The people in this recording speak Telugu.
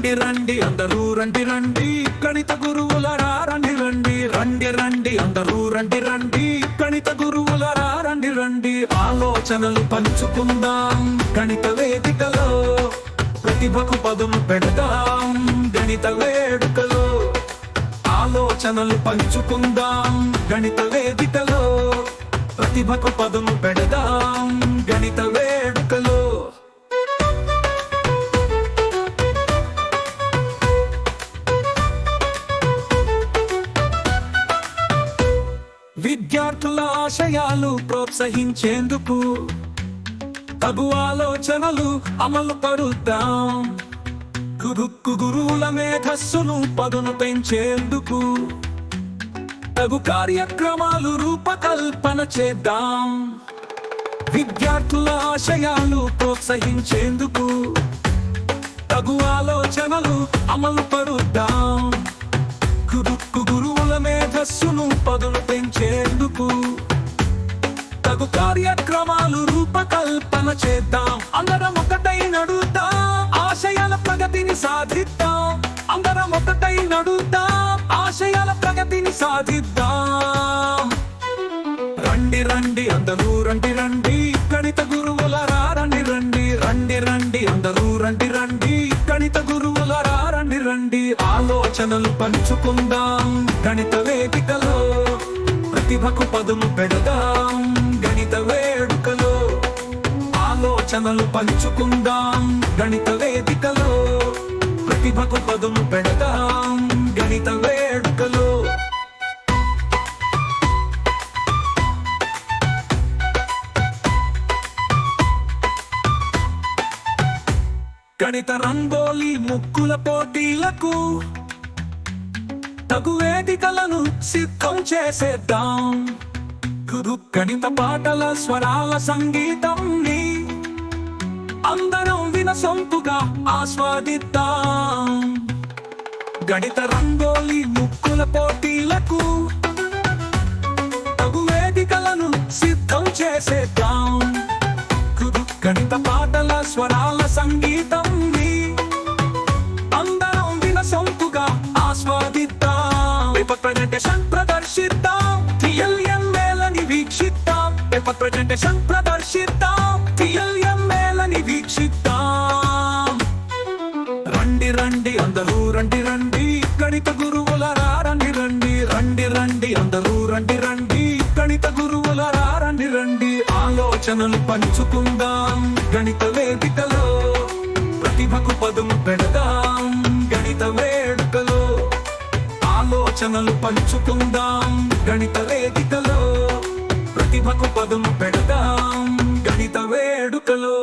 రండి రండి అందరూ రండి రండి. గణిత గురువులరా రండి రండి రండి రండి. అందరూ రండి రండి. గణిత గురువులరా రండి రండి. ఆలోచనలు పంచుకుందాం. గణిత వేదికలో ప్రతిభకు పదును పెడదాం. గణిత వేడుకలో ఆలోచనలు పంచుకుందాం. గణిత వేదికలో ప్రతిభకు పదును పెడదాం. విద్యార్థుల ఆశయాలు ప్రోత్సహించేందుకు తగు ఆలోచనలు అమలు పరుద్దాం. గురుక్కు గురువుల మేధస్సును పదును పెంచేందుకు తగు కార్యక్రమాలు రూపకల్పన చేద్దాం. విద్యార్థుల ఆశయాలు ప్రోత్సహించేందుకు తగు ఆలోచనలు అమలు పరుద్దాం. గురుక్కు గురువుల మేధస్సును పదును పెంచే తగు కార్యక్రమాలు రూపకల్పన చేద్దాం. అందరం ఒకటై నడుద్దాం. ఆశయాల ప్రగతిని సాధిద్దాం. అందరం ఒకటై నడుద్దాం. ఆశయాల ప్రగతిని సాధిద్దాం. రండి రండి అందరూ రండి రండి. గణిత గురువుల రండి రండి. రండి రండి అందరూ రండి రండి. గణిత గురువుల రండి రండి. ఆలోచనలు పంచుకుందాం. గణిత వేదికలో ప్రతిభకు పదును పెడదాం. గణిత వేడుకలో ఆలోచనలు పంచుకుందాం. గణిత వేదికలో ప్రతిభకు పదును పెడదాం గణిత వేడుకలో గణిత రంగోలి ముక్కుల పోటీలకు తగు వేదికలను సిద్ధం చేసేద్దాం. గురు గణిత పాటల స్వరాల సంగీతం అందరం వినసొంపుగా ఆస్వాదిద్దాం. గణిత రంగోలి ముక్కుల పోటీలకు తగు వేదికలను సిద్ధం చేసేద్దాం. గురు గణిత పాటల స్వరాల సంగీతం అందరం వినసొంపుగా ఆస్వాదిద్దాం. పేపర్ వీక్షిద్దాం పేపర్ ప్రజెంటేషన్ ప్రదర్శిద్దాం టిఎల్ఎం వీక్షిద్దాం రండి రండి అందరూ రండి రండి. గణిత గురువుల రండి రండి రండి రండి. అందరూ రండి రండి. గణిత గురువుల రండి రండి. ఆలోచనలు పంచుకుందాం. గణిత వేదికలో ప్రతిభకు పదును పెడదాం. గణిత వేడుకలో ఆలోచనలు పంచుకుందాం. గణిత వేదికలో ప్రతిభకు పదును పెడదాం గణిత వేడుకలో